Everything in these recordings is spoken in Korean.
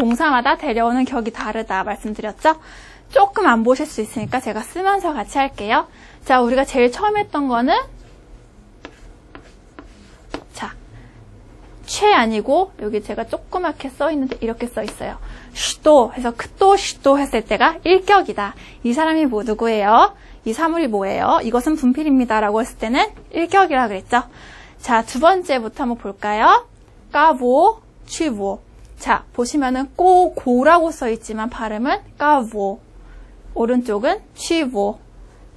동사마다 데려오는 격이 다르다 말씀드렸죠? 조금 안 보실 수 있으니까 제가 쓰면서 같이 할게요. 자, 우리가 제일 처음 했던 거는 자, 최 아니고 여기 제가 조그맣게 써 있는데 이렇게 써 있어요. 슈도 해서 크도 슈도 했을 때가 일격이다. 이 사람이 뭐 누구예요? 이 사물이 뭐예요? 이것은 분필입니다 라고 했을 때는 일격이라 그랬죠. 자, 두 번째부터 한번 볼까요? 까보, 취보. 자, 보시면은 꼬, 고라고 써 있지만 발음은 까보. 오른쪽은 취보.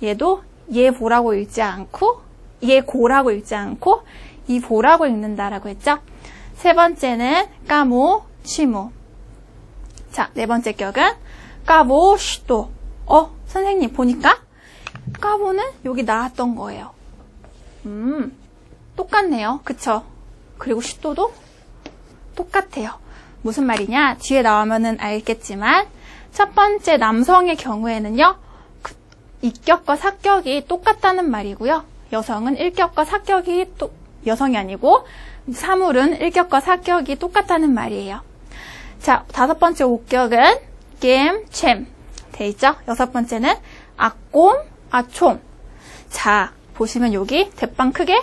얘도 예보라고 읽지 않고 예고라고 읽지 않고 이보라고 읽는다라고 했죠. 세 번째는 까모, 취모. 자, 네 번째 격은 까보, 슈도. 어, 선생님 보니까 까보는 여기 나왔던 거예요. 음, 똑같네요. 그쵸? 그리고 슈도도 똑같아요. 무슨 말이냐? 뒤에 나오면은 알겠지만 첫 번째 남성의 경우에는요. 그 이격과 사격이 똑같다는 말이고요. 여성은 일격과 사격이 또 여성이 아니고 사물은 일격과 사격이 똑같다는 말이에요. 자, 다섯 번째 옥격은 겜, 챔. 돼 있죠? 여섯 번째는 아꼼, 아촌. 자, 보시면 여기 대빵 크게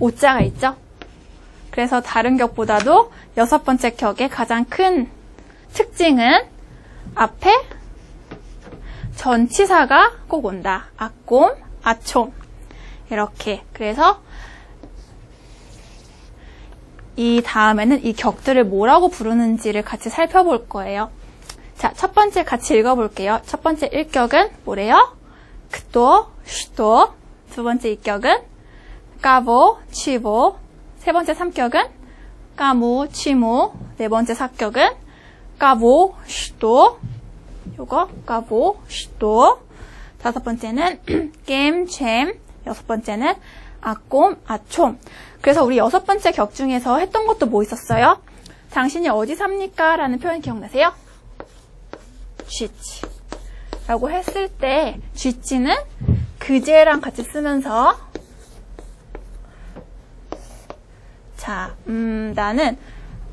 오자가 있죠? 그래서 다른 격보다도 여섯 번째 격의 가장 큰 특징은 앞에 전치사가 꼭 온다. 아꼼, 아촌. 이렇게. 그래서 이 다음에는 이 격들을 뭐라고 부르는지를 같이 살펴볼 거예요. 자, 첫 번째 같이 읽어볼게요. 첫 번째 일격은 뭐래요? 크도, 슈도. 두 번째 일격은 까보, 치보. 세 번째 삼격은 까무, 치무. 네 번째 사격은 까보, 슈도. 요거 까보, 슈도. 다섯 번째는 겜, 잼. 여섯 번째는 아꼼, 아촌. 그래서 우리 여섯 번째 격 중에서 했던 것도 뭐 있었어요? 당신이 어디 삽니까? 라는 표현 기억나세요? 쥐치. 라고 했을 때 쥐치는 그제랑 같이 쓰면서 자, 음, 나는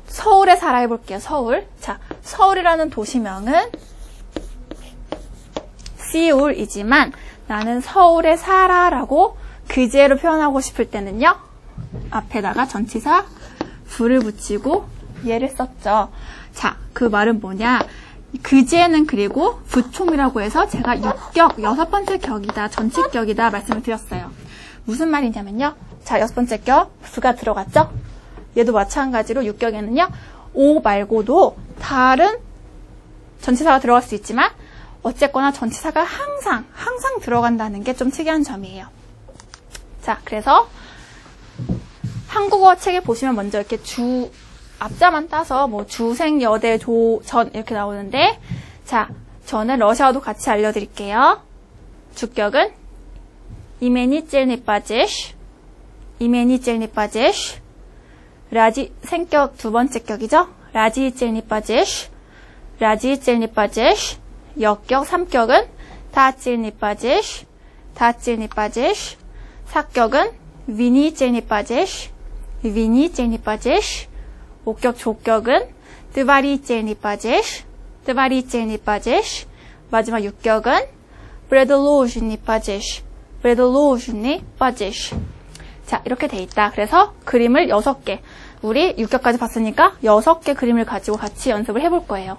서울에 살아 해볼게요. 서울. 자, 서울이라는 도시명은 시울이지만 나는 서울에 살아라고 그제로 표현하고 싶을 때는요. 앞에다가 전치사 불을 붙이고 얘를 썼죠. 자, 그 말은 뭐냐? 그제는 그리고 부총이라고 해서 제가 육격 여섯 번째 격이다, 전치격이다 말씀을 드렸어요. 무슨 말이냐면요. 자, 여섯 번째 격 부가 들어갔죠? 얘도 마찬가지로 육격에는요. 오 말고도 다른 전치사가 들어갈 수 있지만 어쨌거나 전치사가 항상 항상 들어간다는 게 좀 특이한 점이에요. 자, 그래서 한국어 책에 보시면 먼저 이렇게 주 앞자만 따서 뭐 주생 여대 조전 이렇게 나오는데 자, 저는 러시아어도 같이 알려 드릴게요. 주격은 이메니 빠제시 이메니 젤니 빠제시 라지 생격 두 번째 격이죠. 라지 젤니 빠제시 라지 젤니 빠제시 역격 삼격은 다 젤니 빠제시 다 젤니 빠제시 사격은 위니 젤니 빠제시 위니 젤니 빠제시 목격 조격은 드바리 젤니 빠제시 드바리 젤니 빠제시 마지막 육격은 브레드로우즈니 빠제시 브레드로우즈니 빠제시 자 이렇게 돼 있다. 그래서 그림을 6개 우리 6격까지 봤으니까 6개 그림을 가지고 같이 연습을 해볼 거예요.